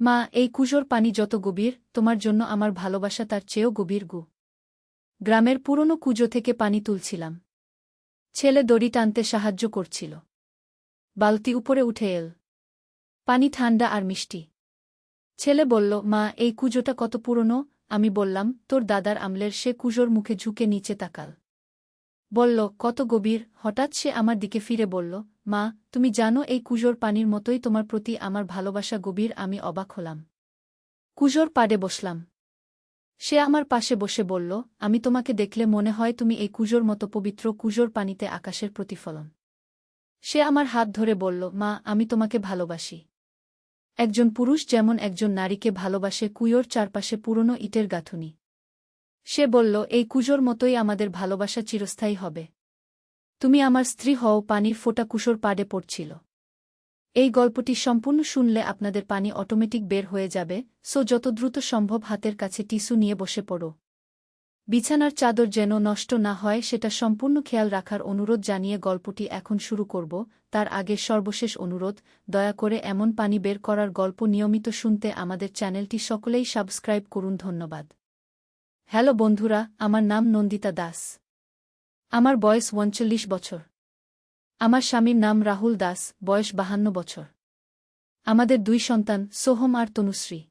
মা, এই কুজোর পানি যত গভীর, তোমার জন্য আমার ভালোবাসা তার চেয়েও গভীর গু। গ্রামের পুরনো কুজো থেকে পানি তুলছিলাম। ছেলে দড়ি টানতে সাহায্য করছিল। বালতি উপরে উঠে এল। পানি ঠান্ডা আর মিষ্টি। ছেলে বলল, মা, এই কুজোটা কত পুরনো? আমি বললাম, তোর দাদার আমলের সে কুজোর মুখে ঝুঁকে নিচে তাকাল। বলল, কত গভীর? হঠাৎ সে আমার দিকে ফিরে বলল মা, তুমি জানো এই কুজোর পানির মতোই তোমার প্রতি আমার ভালোবাসা গভীর, আমি অবাক হলাম। কুজোর পাড়ে বসলাম। সে আমার পাশে বসে বলল, আমি তোমাকে দেখলে মনে হয় তুমি এই কুজোর মতো পবিত্র কুজোর পানিতে আকাশের প্রতিফলন। সে আমার হাত ধরে বলল, মা, আমি তোমাকে ভালোবাসি। একজন পুরুষ যেমন একজন নারীকে ভালোবাসে, কুয়োর চারপাশে পুরনো ইটের গাঁথুনি। সে বলল, এই কুজোর মতোই আমাদের ভালোবাসা চিরস্থায়ী হবে। তুমি আমার স্ত্রী হও পানির ফোটা কুশোর পাড়ে পড়ছিল। এই গল্পটি সম্পূর্ণ শুনলে আপনাদের পানি অটোমেটিক বের হয়ে যাবে, সো যত দ্রুত সম্ভব হাতের কাছে টিস্যু নিয়ে বসে পড়ো। বিছানার চাদর যেন নষ্ট না হয়, সেটা সম্পূর্ণ খেয়াল রাখার অনুরোধ জানিয়ে গল্পটি এখন শুরু করব। তার আগে সর্বশেষ অনুরোধ, দয়া করে এমন পানি বের করার গল্প নিয়মিত শুনতে আমাদের চ্যানেলটি সকলেই সাবস্ক্রাইব করুন, ধন্যবাদ। হ্যালো বন্ধুরা, আমার নাম নন্দিতা দাস। আমার বয়স উনচল্লিশ বছর। আমার স্বামীর নাম রাহুল দাস, বয়স বাহান্ন বছর। আমাদের দুই সন্তান, সোহম আর তনুশ্রী।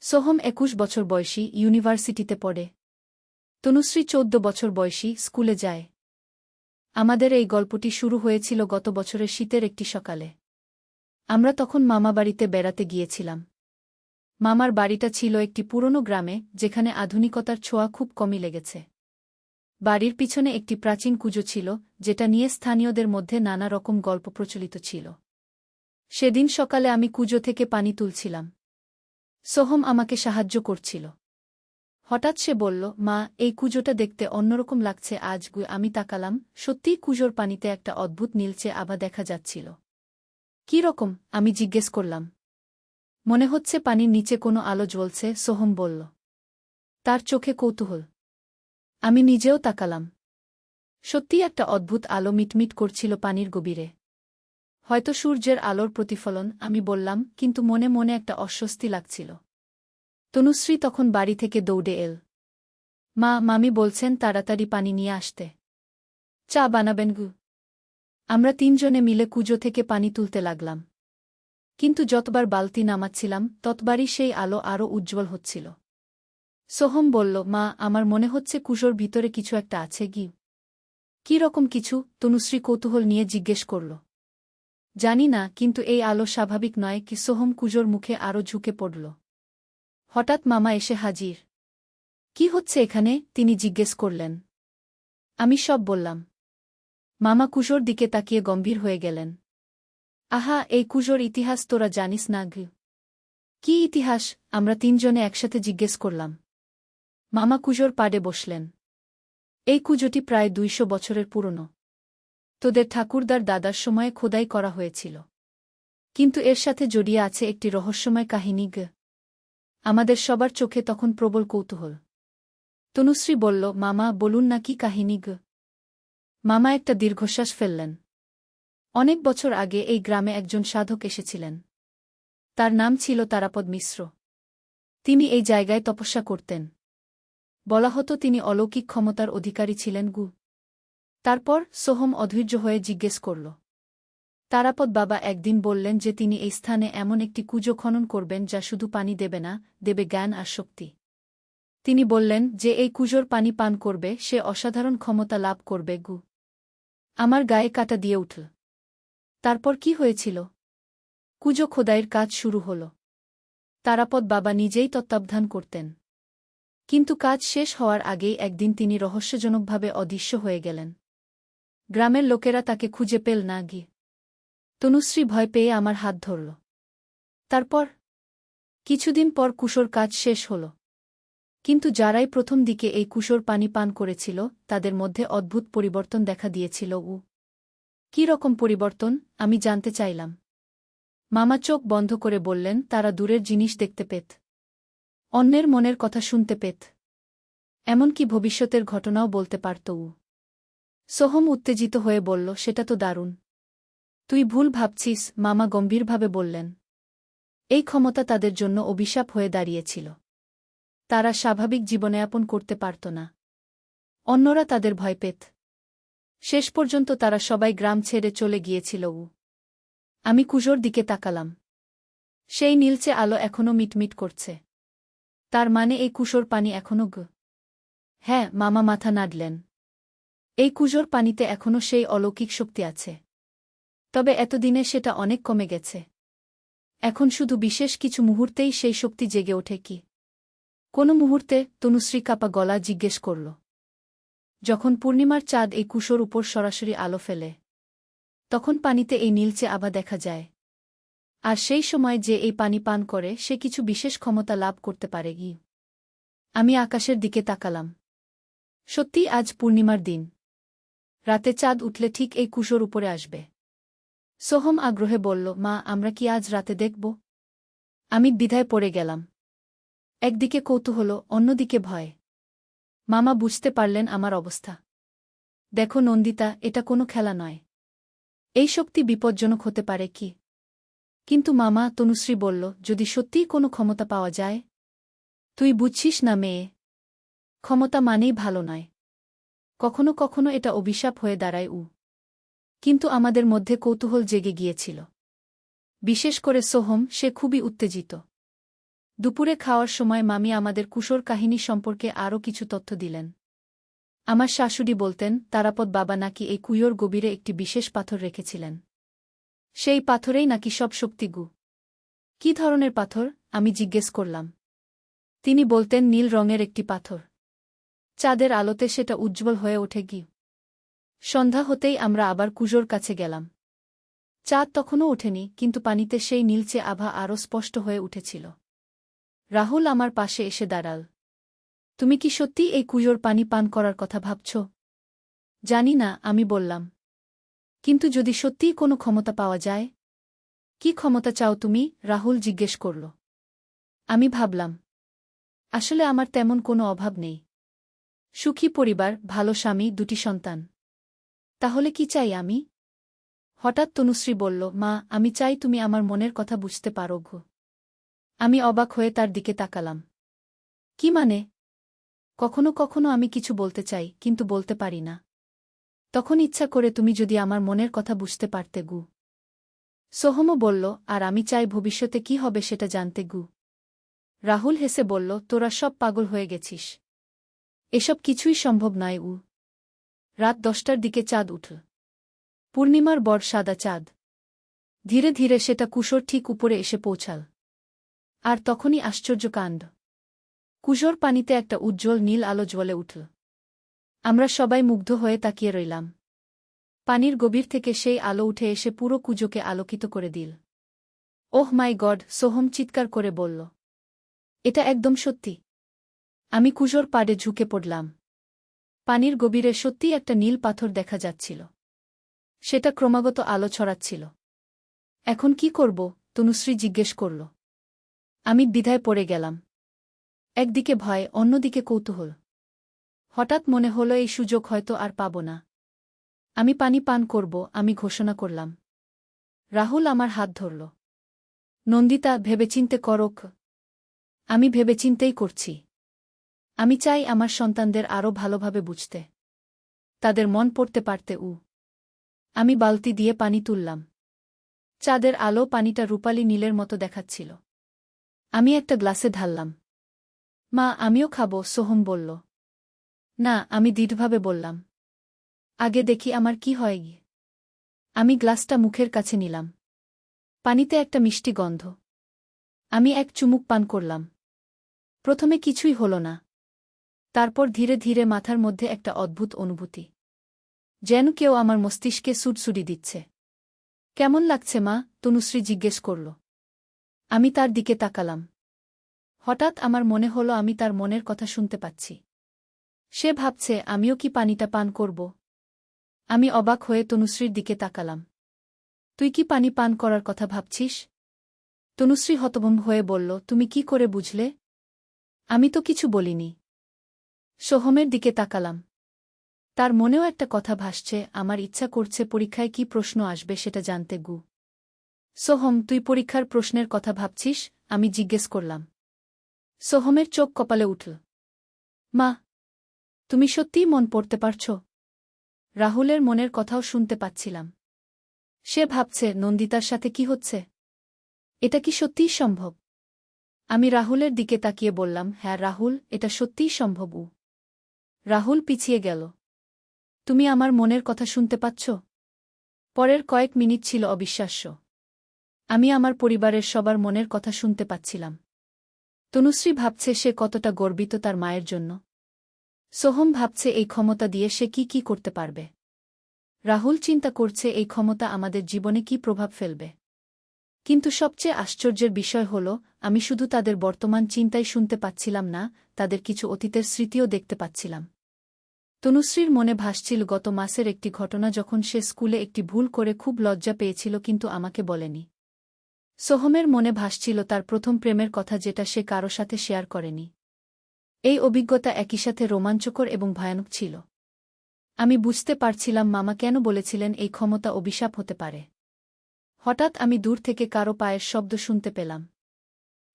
সোহম একুশ বছর বয়সী, ইউনিভার্সিটিতে পড়ে। তনুশ্রী চৌদ্দ বছর বয়সী, স্কুলে যায়। আমাদের এই গল্পটি শুরু হয়েছিল গত বছরের শীতের একটি সকালে। আমরা তখন মামাবাড়িতে বেড়াতে গিয়েছিলাম। মামার বাড়িটা ছিল একটি পুরনো গ্রামে, যেখানে আধুনিকতার ছোঁয়া খুব কমই লেগেছে। বাড়ির পিছনে একটি প্রাচীন কুজো ছিল, যেটা নিয়ে স্থানীয়দের মধ্যে নানা রকম গল্প প্রচলিত ছিল। সেদিন সকালে আমি কুজো থেকে পানি তুলছিলাম। সোহম আমাকে সাহায্য করছিল। হঠাৎ সে বলল, মা, এই কুজোটা দেখতে অন্যরকম লাগছে, আজ আমি তাকালাম, সত্যিই কুজোর পানিতে একটা অদ্ভুত নীলচে আভা দেখা যাচ্ছিল। কি রকম? আমি জিজ্ঞেস করলাম। মনে হচ্ছে পানির নিচে কোনো আলো জ্বলছে, সোহম বলল। তার চোখে কৌতূহল। আমি নিজেও তাকালাম। সত্যিই একটা অদ্ভুত আলো মিটমিট করছিল পানির গভীরে। হয়তো সূর্যের আলোর প্রতিফলন, আমি বললাম, কিন্তু মনে মনে একটা অস্বস্তি লাগছিল। তনুশ্রী তখন বাড়ি থেকে দৌড়ে এল। মা, মামি বলছেন তাড়াতাড়ি পানি নিয়ে আসতে। চা বানাবেন গু। আমরা তিনজনে মিলে কুজো থেকে পানি তুলতে লাগলাম। কিন্তু যতবার বালতি নামাচ্ছিলাম, ততবারই সেই আলো আরও উজ্জ্বল হচ্ছিল। সোহম বলল, মা, আমার মনে হচ্ছে কুশোর ভিতরে কিছু একটা আছে, গি। কি রকম কিছু? তনুশ্রী কৌতূহল নিয়ে জিজ্ঞেস করল। জানি না, কিন্তু এই আলো স্বাভাবিক নয় কি সোহম কুজোর মুখে আরও ঝুঁকে পড়ল। হঠাৎ মামা এসে হাজির। কি হচ্ছে এখানে? তিনি জিজ্ঞেস করলেন। আমি সব বললাম। মামা কুজোর দিকে তাকিয়ে গম্ভীর হয়ে গেলেন। আহা, এই কুজোর ইতিহাস তোরা জানিস না কি ইতিহাস? আমরা তিনজনে একসাথে জিজ্ঞেস করলাম। মামা কুজোর পাড়ে বসলেন। এই কুজোটি প্রায় দুইশো বছরের পুরনো। তোদের ঠাকুরদার দাদার সময়ে খোদাই করা হয়েছিল। কিন্তু এর সাথে জড়িয়ে আছে একটি রহস্যময় কাহিনী গ। আমাদের সবার চোখে তখন প্রবল কৌতূহল। তনুশ্রী বলল, মামা, বলুন না কি কাহিনী গ? মামা একটা দীর্ঘশ্বাস ফেললেন। অনেক বছর আগে এই গ্রামে একজন সাধক এসেছিলেন। তার নাম ছিল তারাপদ মিশ্র। তিনি এই জায়গায় তপস্যা করতেন। বলা হতো তিনি অলৌকিক ক্ষমতার অধিকারী ছিলেন গু। তারপর সোহম অধৈর্য হয়ে জিজ্ঞেস করল, তারাপদ বাবা একদিন বললেন যে তিনি এই স্থানে এমন একটি কুজো খনন করবেন যা শুধু পানি দেবে না, দেবে জ্ঞান আর শক্তি। তিনি বললেন যে এই কুজোর পানি পান করবে, সে অসাধারণ ক্ষমতা লাভ করবে গু। আমার গায়ে কাটা দিয়ে উঠল তারপর কি হয়েছিল? কুজো খোদাইয়ের কাজ শুরু হল। তারাপদ বাবা নিজেই তত্ত্বাবধান করতেন। কিন্তু কাজ শেষ হওয়ার আগেই একদিন তিনি রহস্যজনকভাবে অদৃশ্য হয়ে গেলেন। গ্রামের লোকেরা তাকে খুঁজে পেল না গিয়ে। তনুশ্রী ভয় পেয়ে আমার হাত ধরল। তারপর? কিছুদিন পর কুশোর কাজ শেষ হল। কিন্তু যারাই প্রথম দিকে এই কুশোর পানি পান করেছিল, তাদের মধ্যে অদ্ভুত পরিবর্তন দেখা দিয়েছিল। উ কি রকম পরিবর্তন, আমি জানতে চাইলাম। মামা চোখ বন্ধ করে বললেন, তারা দূরের জিনিস দেখতে পেত। অন্যের মনের কথা শুনতে পেত। এমনকি ভবিষ্যতের ঘটনাও বলতে পারত উ সোহম উত্তেজিত হয়ে বলল, সেটা তো দারুণ। তুই ভুল ভাবছিস, মামা গম্ভীরভাবে বললেন। এই ক্ষমতা তাদের জন্য অভিশাপ হয়ে দাঁড়িয়েছিল। তারা স্বাভাবিক জীবনযাপন করতে পারত না। অন্যরা তাদের ভয় পেত। শেষ পর্যন্ত তারা সবাই গ্রাম ছেড়ে চলে গিয়েছিল উ আমি কুজোর দিকে তাকালাম। সেই নীলচে আলো এখনও মিটমিট করছে। তার মানে এই কুশোর পানি এখনও গ। হ্যাঁ মামা মাথা নাড়লেন। এই কুজোর পানিতে এখনও সেই অলৌকিক শক্তি আছে। তবে এতদিনে সেটা অনেক কমে গেছে। এখন শুধু বিশেষ কিছু মুহূর্তেই সেই শক্তি জেগে ওঠে কি? কোনো মুহূর্তে তনুশ্রী কাপা গলা জিজ্ঞেস করল। যখন পূর্ণিমার চাঁদ এই কুশোর উপর সরাসরি আলো ফেলে, তখন পানিতে এই নীলচে আভা দেখা যায়। আর সেই সময় যে এই পানি পান করে, সে কিছু বিশেষ ক্ষমতা লাভ করতে পারে ই আমি আকাশের দিকে তাকালাম। সত্যি আজ পূর্ণিমার দিন। রাতে চাঁদ উঠলে ঠিক এই কুশোর উপরে আসবে। সোহম আগ্রহে বলল, মা, আমরা কি আজ রাতে দেখব? আমি দ্বিধায় পড়ে গেলাম। একদিকে কৌতূহল, অন্যদিকে ভয়। মামা বুঝতে পারলেন আমার অবস্থা। দেখো নন্দিতা, এটা কোনো খেলা নয়। এই শক্তি বিপজ্জনক হতে পারে কি? কিন্তু মামা তনুশ্রী বলল, যদি সত্যিই কোনো ক্ষমতা পাওয়া যায়? তুই বুঝছিস না মেয়ে। ক্ষমতা মানেই ভালো নয়। কখনো কখনো এটা অভিশাপ হয়ে দাঁড়ায়, উ। কিন্তু আমাদের মধ্যে কৌতূহল জেগে গিয়েছিল। বিশেষ করে সোহম, সে খুবই উত্তেজিত। দুপুরে খাওয়ার সময় মামি আমাদের কুশোর কাহিনী সম্পর্কে আরও কিছু তথ্য দিলেন। আমার শাশুড়ি বলতেন, তারাপদ বাবা নাকি এই কুয়োর গভীরে একটি বিশেষ পাথর রেখেছিলেন। সেই পাথরেই নাকি সব শক্তিগু কি ধরনের পাথর? আমি জিজ্ঞেস করলাম। তিনি বলতেন, নীল রঙের একটি পাথর। চাঁদের আলোতে সেটা উজ্জ্বল হয়ে ওঠে গি সন্ধ্যা হতেই আমরা আবার কুজোর কাছে গেলাম। চাঁদ তখনও ওঠেনি, কিন্তু পানিতে সেই নীলচে আভা আরও স্পষ্ট হয়ে উঠেছিল। রাহুল আমার পাশে এসে দাঁড়াল। তুমি কি সত্যি এই কুজোর পানি পান করার কথা ভাবছ? জানি না, আমি বললাম। কিন্তু যদি সত্যিই কোনো ক্ষমতা পাওয়া যায়, কি ক্ষমতা চাও তুমি? রাহুল জিজ্ঞেস করল। আমি ভাবলাম, আসলে আমার তেমন কোনো অভাব নেই। সুখী পরিবার, ভালো স্বামী, দুটি সন্তান। তাহলে কি চাই আমি? হঠাৎ তনুশ্রী বলল, মা, আমি চাই তুমি আমার মনের কথা বুঝতে পারো ঘু আমি অবাক হয়ে তার দিকে তাকালাম। কি মানে? কখনো কখনো আমি কিছু বলতে চাই, কিন্তু বলতে পারি না। তখন ইচ্ছা করে তুমি যদি আমার মনের কথা বুঝতে পারতে, গু। সোহমও বলল, আর আমি চাই ভবিষ্যতে কি হবে সেটা জানতে, গু। রাহুল হেসে বলল, তোরা সব পাগল হয়ে গেছিস। এসব কিছুই সম্ভব নয়, উ। রাত দশটার দিকে চাঁদ উঠল। পূর্ণিমার বর সাদা চাঁদ। ধীরে ধীরে সেটা কুশোর ঠিক উপরে এসে পৌঁছাল। আর তখনই আশ্চর্য কাণ্ড। কুশোর পানিতে একটা উজ্জ্বল নীল আলো জ্বলে উঠল। আমরা সবাই মুগ্ধ হয়ে তাকিয়ে রইলাম। পানির গভীর থেকে সেই আলো উঠে এসে পুরো কুজোকে আলোকিত করে দিল। ওহ মাই গড, সোহম চিৎকার করে বলল, এটা একদম সত্যি। আমি কুজোর পাড়ে ঝুঁকে পড়লাম। পানির গভীরে সত্যিই একটা নীল পাথর দেখা যাচ্ছিল। সেটা ক্রমাগত আলো ছড়াচ্ছিল। এখন কি করব? তনুশ্রী জিজ্ঞেস করল। আমি দ্বিধায় পড়ে গেলাম। একদিকে ভয়, অন্যদিকে কৌতূহল। হঠাৎ মনে হলো এই সুযোগ হয়তো আর পাব না। আমি পানি পান করব, আমি ঘোষণা করলাম। রাহুল আমার হাত ধরল। নন্দিতা, ভেবেচিন্তে করক। আমি ভেবেচিন্তেই করছি। আমি চাই আমার সন্তানদের আরও ভালোভাবে বুঝতে। তাদের মন পড়তে পারতে উ। আমি বালতি দিয়ে পানি তুললাম। চাঁদের আলো পানিটা রূপালী নীলের মতো দেখাচ্ছিল। আমি একটা গ্লাসে ঢাললাম। মা, আমিও খাব, সোহম বলল। না, আমি দৃঢ়ভাবে বললাম। আগে দেখি আমার কি হয় আমি গ্লাসটা মুখের কাছে নিলাম। পানিতে একটা মিষ্টি গন্ধ। আমি এক চুমুক পান করলাম। প্রথমে কিছুই হল না। তারপর ধীরে ধীরে মাথার মধ্যে একটা অদ্ভুত অনুভূতি। যেন কেউ আমার মস্তিষ্কে সুটসুড়ি দিচ্ছে। কেমন লাগছে মা? তনুশ্রী জিজ্ঞেস করল। আমি তার দিকে তাকালাম। হঠাৎ আমার মনে হলো আমি তার মনের কথা শুনতে পাচ্ছি। সে ভাবছে, আমিও কি পানিটা পান করব? আমি অবাক হয়ে তনুশ্রীর দিকে তাকালাম। তুই কি পানি পান করার কথা ভাবছিস? তনুশ্রী হতভম্ব হয়ে বলল, তুমি কি করে বুঝলে? আমি তো কিছু বলিনি। সোহমের দিকে তাকালাম। তার মনেও একটা কথা ভাসছে, আমার ইচ্ছা করছে পরীক্ষায় কি প্রশ্ন আসবে সেটা জানতে গু। সোহম, তুই পরীক্ষার প্রশ্নের কথা ভাবছিস? আমি জিজ্ঞেস করলাম। সোহমের চোখ কপালে উঠল। মা তুমি সত্যিই মন পড়তে পারছ? রাহুলের মনের কথাও শুনতে পাচ্ছিলাম। সে ভাবছে, নন্দিতার সাথে কি হচ্ছে? এটা কি সত্যিই সম্ভব? আমি রাহুলের দিকে তাকিয়ে বললাম হ্যাঁ রাহুল, এটা সত্যিই সম্ভব উ। রাহুল পিছিয়ে গেল। তুমি আমার মনের কথা শুনতে পাচ্ছ? পরের কয়েক মিনিট ছিল অবিশ্বাস্য। আমি আমার পরিবারের সবার মনের কথা শুনতে পাচ্ছিলাম। তনুশ্রী ভাবছে সে কতটা গর্বিত তার মায়ের জন্য। সোহম ভাবছে এই ক্ষমতা দিয়ে সে কি কি করতে পারবে। রাহুল চিন্তা করছে এই ক্ষমতা আমাদের জীবনে কি প্রভাব ফেলবে। কিন্তু সবচেয়ে আশ্চর্যের বিষয় হল, আমি শুধু তাদের বর্তমান চিন্তাই শুনতে পাচ্ছিলাম না, তাদের কিছু অতীতের স্মৃতিও দেখতে পাচ্ছিলাম। তনুশ্রীর মনে ভাসছিল গত মাসের একটি ঘটনা যখন সে স্কুলে একটি ভুল করে খুব লজ্জা পেয়েছিল কিন্তু আমাকে বলেনি। সোহমের মনে ভাসছিল তার প্রথম প্রেমের কথা যেটা সে কারও সাথে শেয়ার করেনি। এই অভিজ্ঞতা একই সাথে রোমাঞ্চকর এবং ভয়ানক ছিল। আমি বুঝতে পারছিলাম মামা কেন বলেছিলেন এই ক্ষমতা অভিশাপ হতে পারে। হঠাৎ আমি দূর থেকে কারও পায়ের শব্দ শুনতে পেলাম।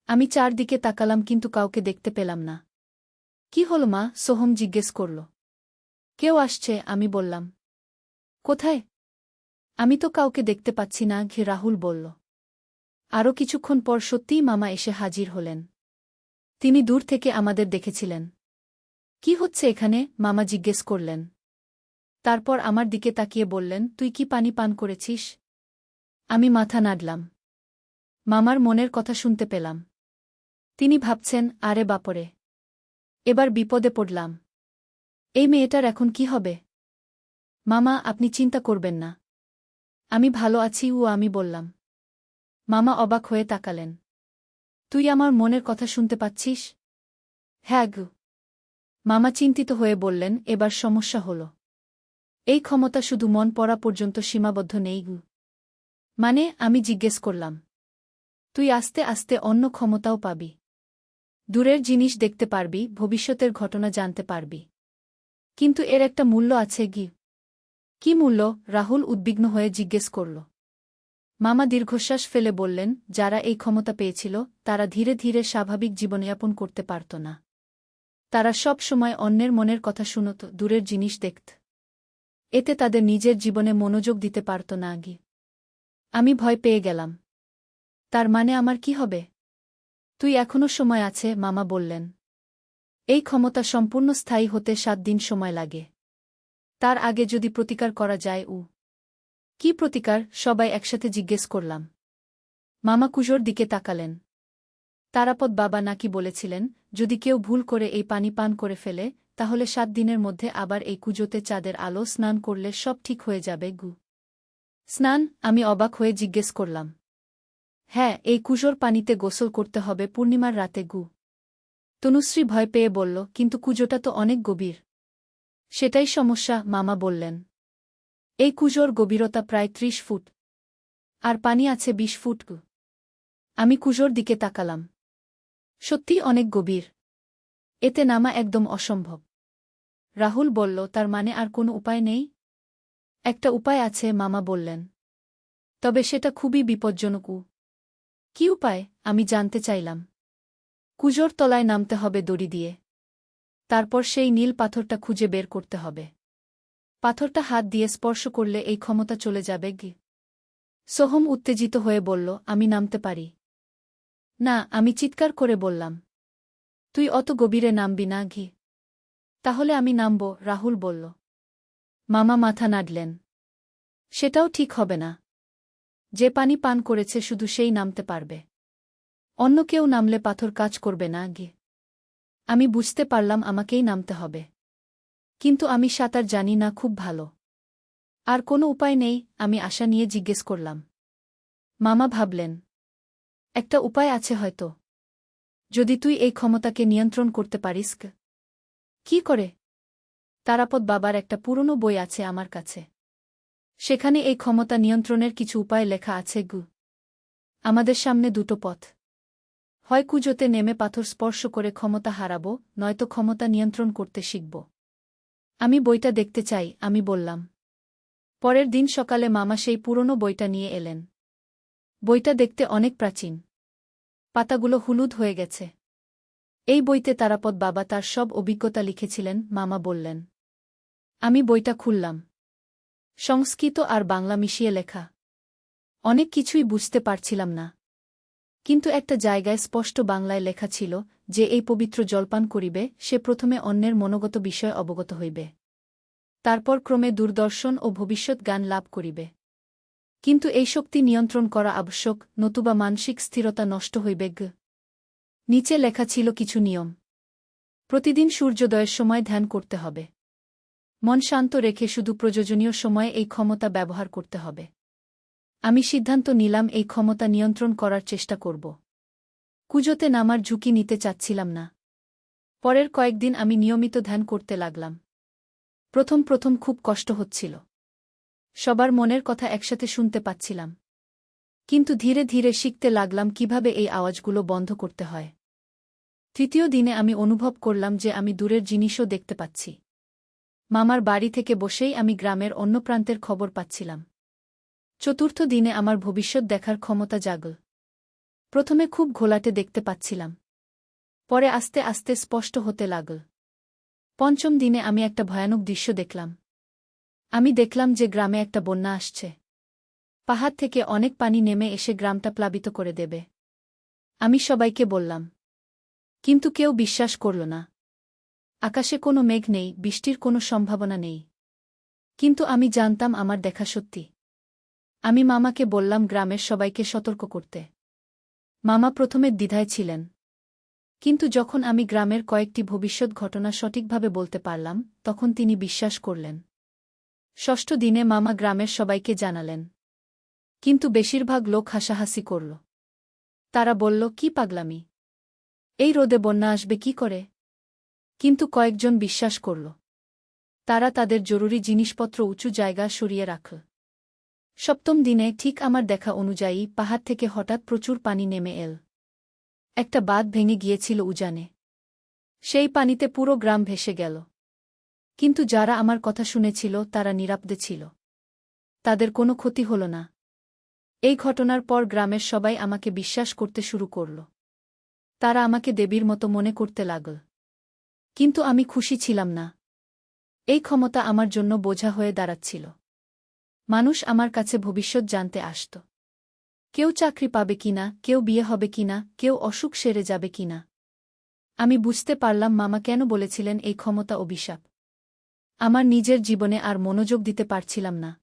আমি চারদিকে তাকালাম কিন্তু কাউকে দেখতে পেলাম না। কি হল মা? সোহম জিজ্ঞেস করল। কেউ আসছে, আমি বললাম। কোথায়? আমি তো কাউকে দেখতে পাচ্ছি না, ঘে রাহুল বলল। আরও কিছুক্ষণ পর সত্যিই মামা এসে হাজির হলেন। তিনি দূর থেকে আমাদের দেখেছিলেন। কি হচ্ছে এখানে? মামা জিজ্ঞেস করলেন। তারপর আমার দিকে তাকিয়ে বললেন, তুই কি পানি পান করেছিস? আমি মাথা নাড়লাম। মামার মনের কথা শুনতে পেলাম। তিনি ভাবছেন, আরে বাপরে! এবার বিপদে পড়লাম। এই মেয়েটার এখন কি হবে? মামা, আপনি চিন্তা করবেন না। আমি ভালো আছি ও আমি বললাম। মামা অবাক হয়ে তাকালেন। তুই আমার মনের কথা শুনতে পাচ্ছিস? হ্যাঁ গু। মামা চিন্তিত হয়ে বললেন, এবার সমস্যা হল। এই ক্ষমতা শুধু মন পড়া পর্যন্ত সীমাবদ্ধ নেই গু। মানে আমি জিজ্ঞেস করলাম, তুই আস্তে আস্তে অন্য ক্ষমতাও পাবি। দূরের জিনিস দেখতে পারবি, ভবিষ্যতের ঘটনা জানতে পারবি। কিন্তু এর একটা মূল্য আছে গি। কি মূল্য? রাহুল উদ্বিগ্ন হয়ে জিজ্ঞেস করল। মামা দীর্ঘশ্বাস ফেলে বললেন, যারা এই ক্ষমতা পেয়েছিল, তারা ধীরে ধীরে স্বাভাবিক জীবনযাপন করতে পারত না। তারা সব সময় অন্যের মনের কথা শুনত, দূরের জিনিস দেখত। এতে তাদের নিজের জীবনে মনোযোগ দিতে পারত না আগে। আমি ভয় পেয়ে গেলাম। তার মানে আমার কি হবে? তুই এখনও সময় আছে মামা বললেন। এই ক্ষমতা সম্পূর্ণ স্থায়ী হতে সাত দিন সময় লাগে। তার আগে যদি প্রতিকার করা যায় উ কি প্রতিকার সবাই একসাথে জিজ্ঞেস করলাম। মামা কুজোর দিকে তাকালেন। তারাপদ বাবা নাকি বলেছিলেন, যদি কেউ ভুল করে এই পানি পান করে ফেলে, তাহলে সাত দিনের মধ্যে আবার এই কুজোতে চাঁদের আলো স্নান করলে সব ঠিক হয়ে যাবে গু। স্নান, আমি অবাক হয়ে জিজ্ঞেস করলাম। হ্যাঁ এই কুজোর পানিতে গোসল করতে হবে পূর্ণিমার রাতে গু। তনুশ্রী ভয় পেয়ে বলল, কিন্তু কুজোটা তো অনেক গভীর। সেটাই সমস্যা, মামা বললেন। এই কুজোর গভীরতা প্রায় ত্রিশ ফুট। আর পানি আছে বিশ ফুট আমি কুজোর দিকে তাকালাম। সত্যি অনেক গভীর। এতে নামা একদম অসম্ভব। রাহুল বলল, তার মানে আর কোনো উপায় নেই? একটা উপায় আছে, মামা বললেন। তবে সেটা খুবই বিপজ্জনক কি উপায়? আমি জানতে চাইলাম। কুজোর তলায় নামতে হবে দড়ি দিয়ে। তারপর সেই নীল পাথরটা খুঁজে বের করতে হবে। পাথরটা হাত দিয়ে স্পর্শ করলে এই ক্ষমতা চলে যাবে গি। সোহম উত্তেজিত হয়ে বলল, আমি নামতে পারি। না, আমি চিৎকার করে বললাম। তুই অত গভীরে নামবি না ঘি তাহলে আমি নামব, রাহুল বলল। মামা মাথা নাড়লেন। সেটাও ঠিক হবে না। যে পানি পান করেছে শুধু সেই নামতে পারবে। অন্য কেউ নামলে পাথর কাজ করবে না গে। আমি বুঝতে পারলাম আমাকেই নামতে হবে। কিন্তু আমি সাঁতার জানি না খুব ভালো। আর কোনো উপায় নেই, আমি আশা নিয়ে জিজ্ঞেস করলাম। মামা ভাবলেন, একটা উপায় আছে হয়তো। যদি তুই এই ক্ষমতাকে নিয়ন্ত্রণ করতে পারিস কি করে? তারাপদ বাবার একটা পুরনো বই আছে আমার কাছে। সেখানে এই ক্ষমতা নিয়ন্ত্রণের কিছু উপায় লেখা আছে গু। আমাদের সামনে দুটো পথ। হয় কুজোতে নেমে পাথর স্পর্শ করে ক্ষমতা হারাব, নয়তো ক্ষমতা নিয়ন্ত্রণ করতে শিখব। আমি বইটা দেখতে চাই, আমি বললাম। পরের দিন সকালে মামা সেই পুরনো বইটা নিয়ে এলেন। বইটা দেখতে অনেক প্রাচীন। পাতাগুলো হলুদ হয়ে গেছে। এই বইতে তারাপদ বাবা তার সব অভিজ্ঞতা লিখেছিলেন, মামা বললেন। আমি বইটা খুললাম। সংস্কৃত আর বাংলা মিশিয়ে লেখা। অনেক কিছুই বুঝতে পারছিলাম না। কিন্তু একটা জায়গায় স্পষ্ট বাংলায় লেখা ছিল যে এই পবিত্র জলপান করিবে, সে প্রথমে অন্যের মনোগত বিষয় অবগত হইবে। তারপর ক্রমে দূরদর্শন ও ভবিষ্যৎ জ্ঞান লাভ করিবে। কিন্তু এই শক্তি নিয়ন্ত্রণ করা আবশ্যক, নতুবা মানসিক স্থিরতা নষ্ট হইবে গ। নিচে লেখা ছিল কিছু নিয়ম। প্রতিদিন সূর্যোদয়ের সময় ধ্যান করতে হবে। মন শান্ত রেখে শুধু প্রয়োজনীয় সময়ে এই ক্ষমতা ব্যবহার করতে হবে। আমি সিদ্ধান্ত নিলাম এই ক্ষমতা নিয়ন্ত্রণ করার চেষ্টা করব। কুজোতে নামার ঝুঁকি নিতে চাচ্ছিলাম না। পরের কয়েকদিন আমি নিয়মিত ধ্যান করতে লাগলাম। প্রথম প্রথম খুব কষ্ট হচ্ছিল। সবার মনের কথা একসাথে শুনতে পাচ্ছিলাম। কিন্তু ধীরে ধীরে শিখতে লাগলাম কীভাবে এই আওয়াজগুলো বন্ধ করতে হয়। তৃতীয় দিনে আমি অনুভব করলাম যে আমি দূরের জিনিসও দেখতে পাচ্ছি। মামার বাড়ি থেকে বসেই আমি গ্রামের অন্য প্রান্তের খবর পাচ্ছিলাম। চতুর্থ দিনে আমার ভবিষ্যৎ দেখার ক্ষমতা জাগল। প্রথমে খুব ঘোলাটে দেখতে পাচ্ছিলাম। পরে আস্তে আস্তে স্পষ্ট হতে লাগল। পঞ্চম দিনে আমি একটা ভয়ানক দৃশ্য দেখলাম। আমি দেখলাম যে গ্রামে একটা বন্যা আসছে। পাহাড় থেকে অনেক পানি নেমে এসে গ্রামটা প্লাবিত করে দেবে। আমি সবাইকে বললাম, কিন্তু কেউ বিশ্বাস করল না। আকাশে কোনো মেঘ নেই, বৃষ্টির কোনো সম্ভাবনা নেই। কিন্তু আমি জানতাম আমার দেখা সত্যি। আমি মামাকে বললাম গ্রামের সবাইকে সতর্ক করতে। মামা প্রথমে দ্বিধায় ছিলেন। কিন্তু যখন আমি গ্রামের কয়েকটি ভবিষ্যৎ ঘটনা সঠিকভাবে বলতে পারলাম, তখন তিনি বিশ্বাস করলেন। ষষ্ঠ দিনে মামা গ্রামের সবাইকে জানালেন। কিন্তু বেশিরভাগ লোক হাসাহাসি করল। তারা বলল, কি পাগলামি? এই রোদে বন্যা আসবে কি করে? কিন্তু কয়েকজন বিশ্বাস করল। তারা তাদের জরুরি জিনিসপত্র উঁচু জায়গা সরিয়ে রাখল। সপ্তম দিনে ঠিক আমার দেখা অনুযায়ী পাহাড় থেকে হঠাৎ প্রচুর পানি নেমে এল। একটা বাঁধ ভেঙে গিয়েছিল উজানে। সেই পানিতে পুরো গ্রাম ভেসে গেল। কিন্তু যারা আমার কথা শুনেছিল, তারা নিরাপদে ছিল। তাদের কোনো ক্ষতি হল না। এই ঘটনার পর গ্রামের সবাই আমাকে বিশ্বাস করতে শুরু করল। তারা আমাকে দেবীর মতো মনে করতে লাগল। কিন্তু আমি খুশি ছিলাম না। এই ক্ষমতা আমার জন্য বোঝা হয়ে দাঁড়াচ্ছিল। মানুষ আমার কাছে ভবিষ্যৎ জানতে আসত। কেউ চাকরি পাবে কিনা, কেউ বিয়ে হবে কিনা, কেউ অসুখ সেরে যাবে কিনা। আমি বুঝতে পারলাম মামা কেন বলেছিলেন এই ক্ষমতা অভিশাপ। আমার নিজের জীবনে আর মনোযোগ দিতে পারছিলাম না।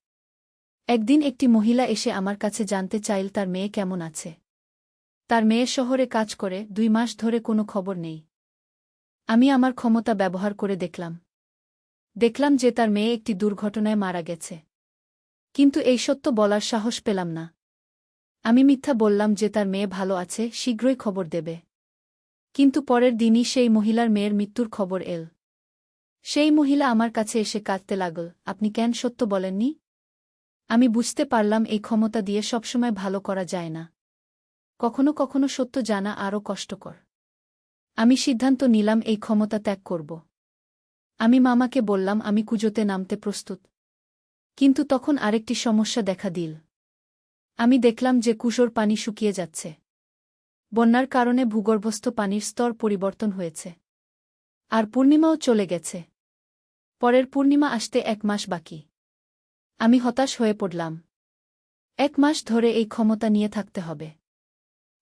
একদিন একটি মহিলা এসে আমার কাছে জানতে চাইল তার মেয়ে কেমন আছে। তার মেয়ে শহরে কাজ করে, দুই মাস ধরে কোনো খবর নেই। আমি আমার ক্ষমতা ব্যবহার করে দেখলাম। দেখলাম যে তার মেয়ে একটি দুর্ঘটনায় মারা গেছে। কিন্তু এই সত্য বলার সাহস পেলাম না। আমি মিথ্যা বললাম যে তার মেয়ে ভালো আছে, শীঘ্রই খবর দেবে। কিন্তু পরের দিনই সেই মহিলার মেয়ের মৃত্যুর খবর এল। সেই মহিলা আমার কাছে এসে কাঁদতে লাগল, আপনি কেন সত্য বলেননি? আমি বুঝতে পারলাম এই ক্ষমতা দিয়ে সবসময় ভালো করা যায় না। কখনো কখনো সত্য জানা আরও কষ্টকর। আমি সিদ্ধান্ত নিলাম এই ক্ষমতা ত্যাগ করব। আমি মামাকে বললাম, আমি কুজোতে নামতে প্রস্তুত। কিন্তু তখন আরেকটি সমস্যা দেখা দিল। আমি দেখলাম যে কুশোর পানি শুকিয়ে যাচ্ছে। বন্যার কারণে ভূগর্ভস্থ পানির স্তর পরিবর্তন হয়েছে। আর পূর্ণিমাও চলে গেছে। পরের পূর্ণিমা আসতে এক মাস বাকি। আমি হতাশ হয়ে পড়লাম। এক মাস ধরে এই ক্ষমতা নিয়ে থাকতে হবে।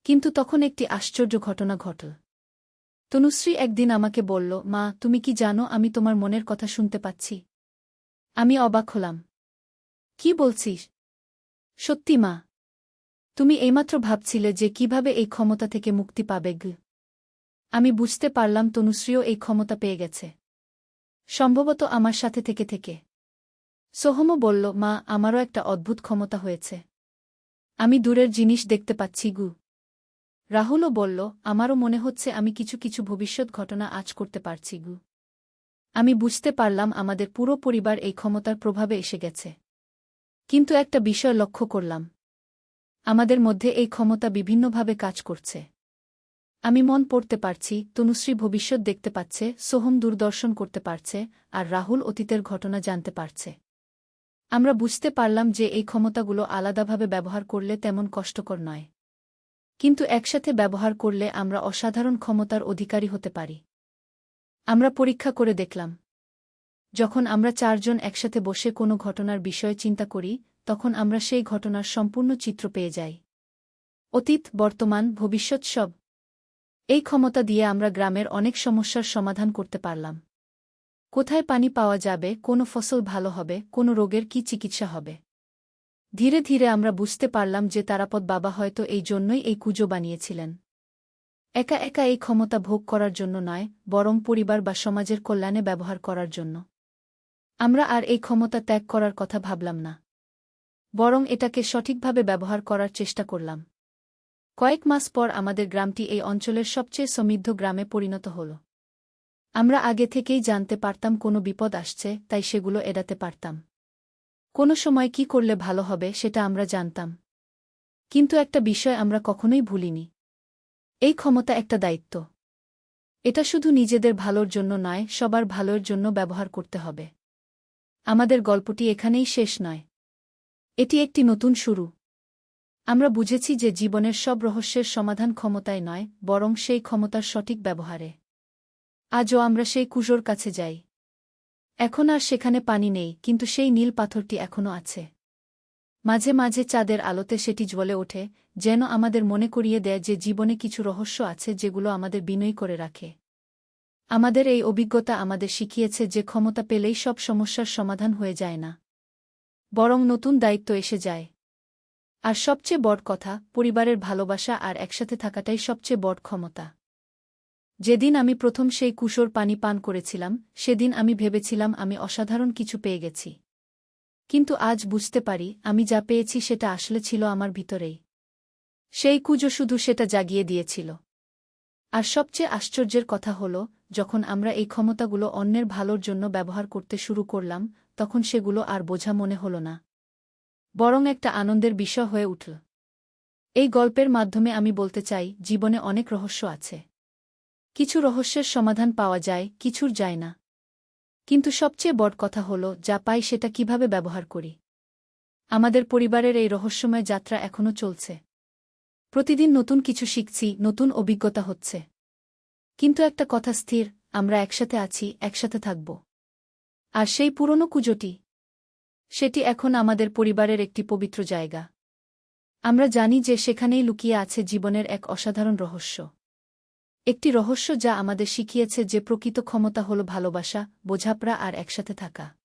কিন্তু তখন একটি আশ্চর্য ঘটনা ঘটল। তনুশ্রী একদিন আমাকে বলল, মা, তুমি কি জানো আমি তোমার মনের কথা শুনতে পাচ্ছি? আমি অবাক হলাম। কি বলছিস? সত্যি মা। তুমি এইমাত্র ভাবছিলে যে কীভাবে এই ক্ষমতা থেকে মুক্তি পাবে গ। আমি বুঝতে পারলাম তনুশ্রীও এই ক্ষমতা পেয়ে গেছে। সম্ভবত আমার সাথে থেকে থেকে। সোহমও বলল, মা, আমারও একটা অদ্ভুত ক্ষমতা হয়েছে। আমি দূরের জিনিস দেখতে পাচ্ছি গু। রাহুলও বলল, আমারও মনে হচ্ছে আমি কিছু কিছু ভবিষ্যৎ ঘটনা আজ করতে পারছি গু। আমি বুঝতে পারলাম আমাদের পুরো পরিবার এই ক্ষমতার প্রভাবে এসে গেছে। কিন্তু একটা বিষয় লক্ষ্য করলাম। আমাদের মধ্যে এই ক্ষমতা বিভিন্নভাবে কাজ করছে। আমি মন পড়তে পারছি, তনুশ্রী ভবিষ্যৎ দেখতে পাচ্ছে, সোহম দূরদর্শন করতে পারছে, আর রাহুল অতীতের ঘটনা জানতে পারছে। আমরা বুঝতে পারলাম যে এই ক্ষমতাগুলো আলাদাভাবে ব্যবহার করলে তেমন কষ্টকর নয়। কিন্তু একসাথে ব্যবহার করলে আমরা অসাধারণ ক্ষমতার অধিকারী হতে পারি। আমরা পরীক্ষা করে দেখলাম যখন আমরা চারজন একসাথে বসে কোনো ঘটনার বিষয়ে চিন্তা করি, তখন আমরা সেই ঘটনার সম্পূর্ণ চিত্র পেয়ে যাই। অতীত, বর্তমান, ভবিষ্যৎ সব। এই ক্ষমতা দিয়ে আমরা গ্রামের অনেক সমস্যার সমাধান করতে পারলাম। কোথায় পানি পাওয়া যাবে, কোনো ফসল ভালো হবে, কোনো রোগের কি চিকিৎসা হবে? ধীরে ধীরে আমরা বুঝতে পারলাম যে তারাপদ বাবা হয়তো এই জন্যই এই কুজো বানিয়েছিলেন। একা একা এই ক্ষমতা ভোগ করার জন্য নয়, বরং পরিবার বা সমাজের কল্যাণে ব্যবহার করার জন্য। আমরা আর এই ক্ষমতা ত্যাগ করার কথা ভাবলাম না। বরং এটাকে সঠিকভাবে ব্যবহার করার চেষ্টা করলাম। কয়েক মাস পর আমাদের গ্রামটি এই অঞ্চলের সবচেয়ে সমৃদ্ধ গ্রামে পরিণত হল। আমরা আগে থেকেই জানতে পারতাম কোনো বিপদ আসছে, তাই সেগুলো এড়াতে পারতাম। কোনো সময় কি করলে ভালো হবে সেটা আমরা জানতাম। কিন্তু একটা বিষয় আমরা কখনোই ভুলিনি। এই ক্ষমতা একটা দায়িত্ব। এটা শুধু নিজেদের ভালোর জন্য নয়, সবার ভালোর জন্য ব্যবহার করতে হবে। আমাদের গল্পটি এখানেই শেষ নয়। এটি একটি নতুন শুরু। আমরা বুঝেছি যে জীবনের সব রহস্যের সমাধান ক্ষমতায় নয়, বরং সেই ক্ষমতার সঠিক ব্যবহারে। আজও আমরা সেই কুজোর কাছে যাই। এখন আর সেখানে পানি নেই, কিন্তু সেই নীল পাথরটি এখনও আছে। মাঝে মাঝে চাঁদের আলোতে সেটি জ্বলে ওঠে, যেন আমাদের মনে করিয়ে দেয় যে জীবনে কিছু রহস্য আছে যেগুলো আমাদের বিনয় করে রাখে। আমাদের এই অভিজ্ঞতা আমাদের শিখিয়েছে যে ক্ষমতা পেলেই সব সমস্যার সমাধান হয়ে যায় না। বরং নতুন দায়িত্ব এসে যায়। আর সবচেয়ে বড় কথা, পরিবারের ভালোবাসা আর একসাথে থাকাটাই সবচেয়ে বড় ক্ষমতা। যেদিন আমি প্রথম সেই কুশোর পানি পান করেছিলাম, সেদিন আমি ভেবেছিলাম আমি অসাধারণ কিছু পেয়ে গেছি। কিন্তু আজ বুঝতে পারি, আমি যা পেয়েছি সেটা আসলে ছিল আমার ভিতরেই। সেই কুজো শুধু সেটা জাগিয়ে দিয়েছিল। আর সবচেয়ে আশ্চর্যের কথা হল যখন আমরা এই ক্ষমতাগুলো অন্যের ভালোর জন্য ব্যবহার করতে শুরু করলাম, তখন সেগুলো আর বোঝা মনে হল না। বরং একটা আনন্দের বিষয় হয়ে উঠল। এই গল্পের মাধ্যমে আমি বলতে চাই, জীবনে অনেক রহস্য আছে। কিছু রহস্যের সমাধান পাওয়া যায়, কিছুর যায় না। কিন্তু সবচেয়ে বড় কথা হল, যা পাই সেটা কীভাবে ব্যবহার করি। আমাদের পরিবারের এই রহস্যময় যাত্রা এখনও চলছে। প্রতিদিন নতুন কিছু শিখছি, নতুন অভিজ্ঞতা হচ্ছে। কিন্তু একটা কথা স্থির, আমরা একসাথে আছি, একসাথে থাকব। আর সেই পুরনো কুজোটি? সেটি এখন আমাদের পরিবারের একটি পবিত্র জায়গা। আমরা জানি যে সেখানেই লুকিয়ে আছে জীবনের এক অসাধারণ রহস্য। একটি রহস্য যা আমাদের শিখিয়েছে যে প্রকৃত ক্ষমতা হল ভালোবাসা, বোঝাপড়া আর একসাথে থাকা।